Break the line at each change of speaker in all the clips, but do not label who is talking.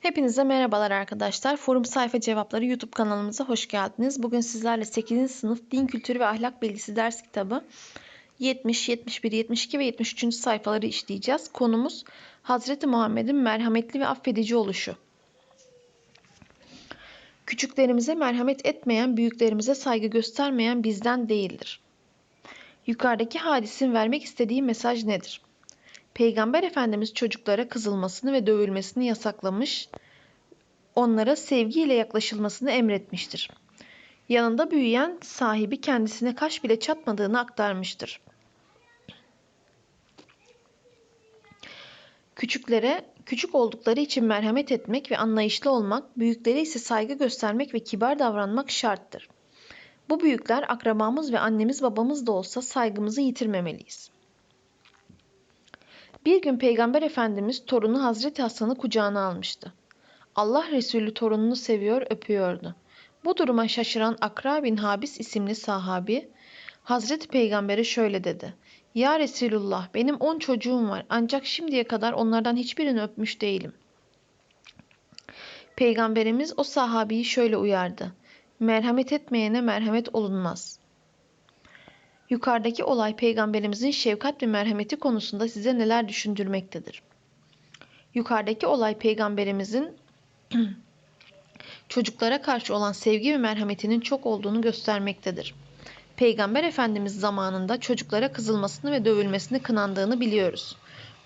Hepinize merhabalar arkadaşlar. Forum Sayfa Cevapları YouTube kanalımıza hoş geldiniz. Bugün sizlerle 8. sınıf Din Kültürü ve Ahlak Bilgisi ders kitabı 70, 71, 72 ve 73. sayfaları işleyeceğiz. Konumuz Hazreti Muhammed'in merhametli ve affedici oluşu. Küçüklerimize merhamet etmeyen, büyüklerimize saygı göstermeyen bizden değildir. Yukarıdaki hadisin vermek istediği mesaj nedir? Peygamber Efendimiz çocuklara kızılmasını ve dövülmesini yasaklamış, onlara sevgiyle yaklaşılmasını emretmiştir. Yanında büyüyen sahibi kendisine kaş bile çatmadığını aktarmıştır. Küçüklere küçük oldukları için merhamet etmek ve anlayışlı olmak, büyüklere ise saygı göstermek ve kibar davranmak şarttır. Bu büyükler akrabamız ve annemiz babamız da olsa saygımızı yitirmemeliyiz. Bir gün Peygamber Efendimiz torunu Hazreti Hasan'ı kucağına almıştı. Allah Resulü torununu seviyor, öpüyordu. Bu duruma şaşıran Akra bin Habis isimli sahabi Hazreti Peygamber'e şöyle dedi. Ya Resulullah benim on çocuğum var ancak şimdiye kadar onlardan hiçbirini öpmüş değilim. Peygamberimiz o sahabiyi şöyle uyardı. Merhamet etmeyene merhamet olunmaz. Yukarıdaki olay peygamberimizin şefkat ve merhameti konusunda size neler düşündürmektedir? Yukarıdaki olay peygamberimizin çocuklara karşı olan sevgi ve merhametinin çok olduğunu göstermektedir. Peygamber Efendimiz zamanında çocuklara kızılmasını ve dövülmesini kınandığını biliyoruz.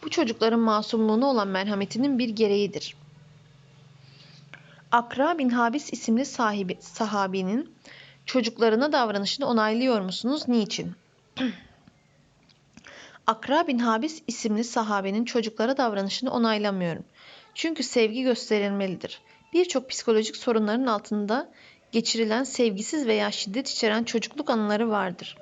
Bu çocukların masumluğuna olan merhametinin bir gereğidir. Akra bin Habis isimli sahibi, sahabinin çocuklarına davranışını onaylıyor musunuz? Niçin? Akra bin Habis isimli sahabenin çocuklara davranışını onaylamıyorum. Çünkü sevgi gösterilmelidir. Birçok psikolojik sorunların altında geçirilen sevgisiz veya şiddet içeren çocukluk anıları vardır.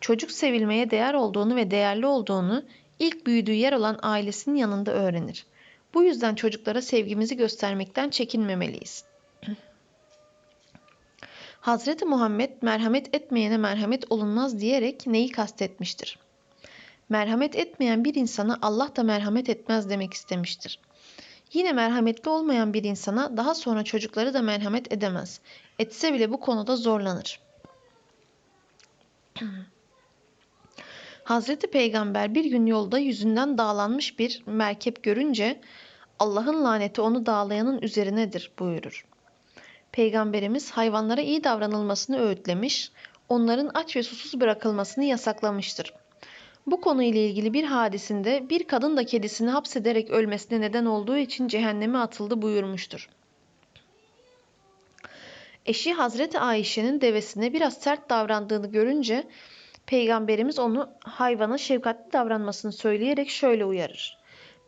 Çocuk sevilmeye değer olduğunu ve değerli olduğunu ilk büyüdüğü yer olan ailesinin yanında öğrenir. Bu yüzden çocuklara sevgimizi göstermekten çekinmemeliyiz. Hazreti Muhammed merhamet etmeyene merhamet olunmaz diyerek neyi kastetmiştir? Merhamet etmeyen bir insana Allah da merhamet etmez demek istemiştir. Yine merhametli olmayan bir insana daha sonra çocukları da merhamet edemez. Etse bile bu konuda zorlanır. Hazreti Peygamber bir gün yolda yüzünden dağlanmış bir merkep görünce Allah'ın laneti onu dağlayanın üzerinedir buyurur. Peygamberimiz hayvanlara iyi davranılmasını öğütlemiş, onların aç ve susuz bırakılmasını yasaklamıştır. Bu konuyla ilgili bir hadisinde bir kadın da kedisini hapsederek ölmesine neden olduğu için cehenneme atıldı buyurmuştur. Eşi Hazreti Ayşe'nin devesine biraz sert davrandığını görünce Peygamberimiz onu hayvana şefkatli davranmasını söyleyerek şöyle uyarır.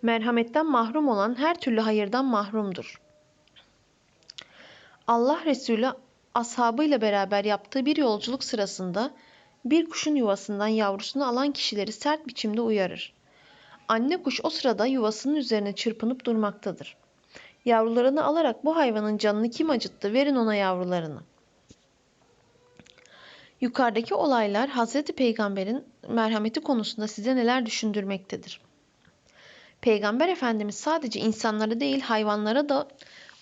Merhametten mahrum olan her türlü hayırdan mahrumdur. Allah Resulü ashabıyla beraber yaptığı bir yolculuk sırasında bir kuşun yuvasından yavrusunu alan kişileri sert biçimde uyarır. Anne kuş o sırada yuvasının üzerine çırpınıp durmaktadır. Yavrularını alarak bu hayvanın canını kim acıttı verin ona yavrularını. Yukarıdaki olaylar Hazreti Peygamber'in merhameti konusunda size neler düşündürmektedir? Peygamber Efendimiz sadece insanlara değil hayvanlara da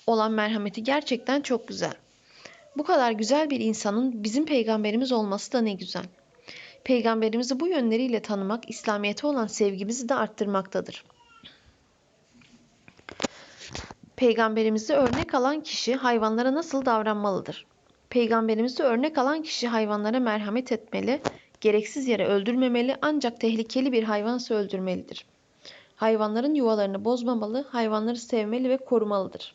olan merhameti gerçekten çok güzel. Bu kadar güzel bir insanın bizim peygamberimiz olması da ne güzel. Peygamberimizi bu yönleriyle tanımak İslamiyet'e olan sevgimizi de arttırmaktadır. Peygamberimizi örnek alan kişi hayvanlara nasıl davranmalıdır? Peygamberimizi örnek alan kişi hayvanlara merhamet etmeli, gereksiz yere öldürmemeli ancak tehlikeli bir hayvansa öldürmelidir. Hayvanların yuvalarını bozmamalı, hayvanları sevmeli ve korumalıdır.